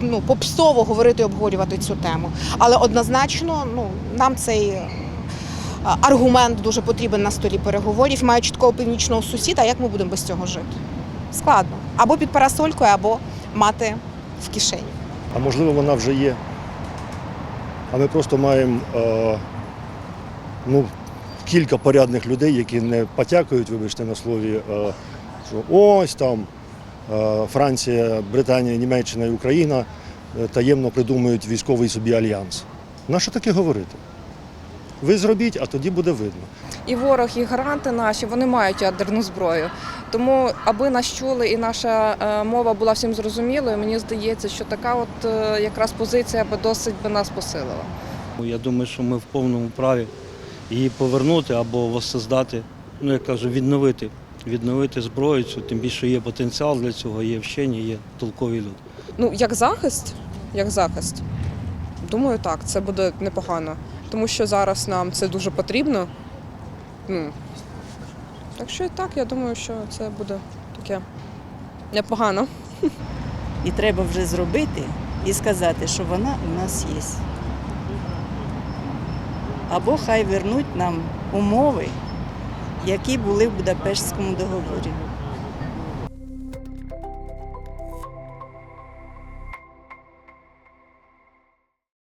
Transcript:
ну, попсово говорити обговорювати цю тему. Але однозначно ну, нам цей е, аргумент дуже потрібен на столі переговорів. Маючи такого північного сусіда, як ми будемо без цього жити? Складно. Або під парасолькою, або мати в кишені. А можливо, вона вже є. А ми просто маємо е, ну, кілька порядних людей, які не потякають, вибачте на слові, е, що ось там Франція, Британія, Німеччина і Україна е, таємно придумують військовий собі альянс. Нащо таке говорити? Ви зробіть, а тоді буде видно. І ворог, і гаранти наші вони мають ядерну зброю. Тому, аби нас чули і наша е, мова була всім зрозумілою, мені здається, що така от е, якраз позиція би досить би нас посилила. Я думаю, що ми в повному праві її повернути або воссоздати, ну як кажу, відновити. Відновити зброю цю, тим більше є потенціал для цього, є вчені, є толкові люди. Ну, як захист, як захист, думаю, так, це буде непогано. Тому що зараз нам це дуже потрібно. Ну, так що і так, я думаю, що це буде таке непогано. І треба вже зробити і сказати, що вона у нас є. Або хай вернуть нам умови, які були в Будапештському договорі.